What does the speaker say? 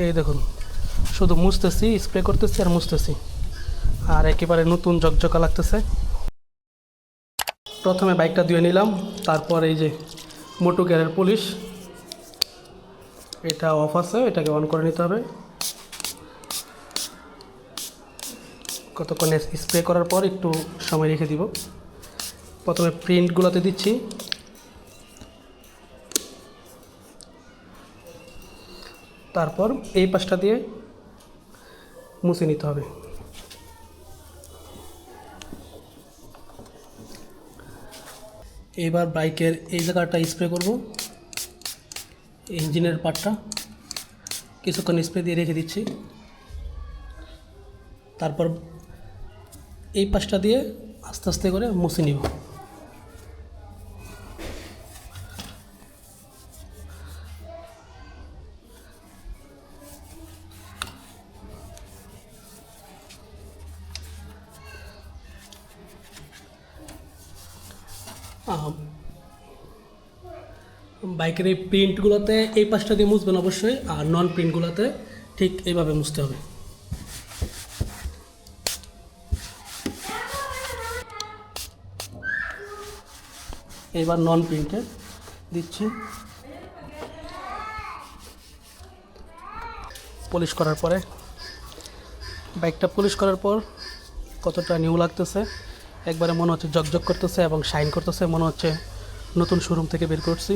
এই দেখুন, শুধু মুছতেছি স্প্রে করতেছি আর মুছতেছি। আর একেবারে নতুন জকজকা লাগতেছে। প্রথমে বাইকটা ধুয়ে নিলাম, তারপর এই যে মোটু গিয়ারের পুলিশ এটা অফ আছে, এটাকে অন করে নিতে হবে। কতক্ষণ স্প্রে করার পর একটু সময় রেখে দিব। প্রথমে প্রিন্টগুলোতে দিচ্ছি। তারপর এই পাশটা দিয়ে মুছে নিতে হবে। এবার বাইকের এই জায়গাটা স্প্রে করব। ইঞ্জিনের পার্টটা কিছুক্ষণ স্প্রে দিয়ে রেখে দিচ্ছি। তারপর এই পাশটা দিয়ে আস্তে আস্তে করে মুছে নিব। বাইকের এই প্রিন্টগুলোতে এই পাশটা দিয়ে মুছবেন অবশ্যই, আর নন প্রিন্টগুলোতে ঠিক এইভাবে মুছতে হবে। এবার নন প্রিন্টে দিচ্ছি। পলিশ করার পরে, বাইকটা পলিশ করার পর কতটা নিউ লাগতেছে একবারে মনে হচ্ছে জকজক করতেছে এবং শাইন করতেছে, মনে হচ্ছে নতুন শোরুম থেকে বের করছি।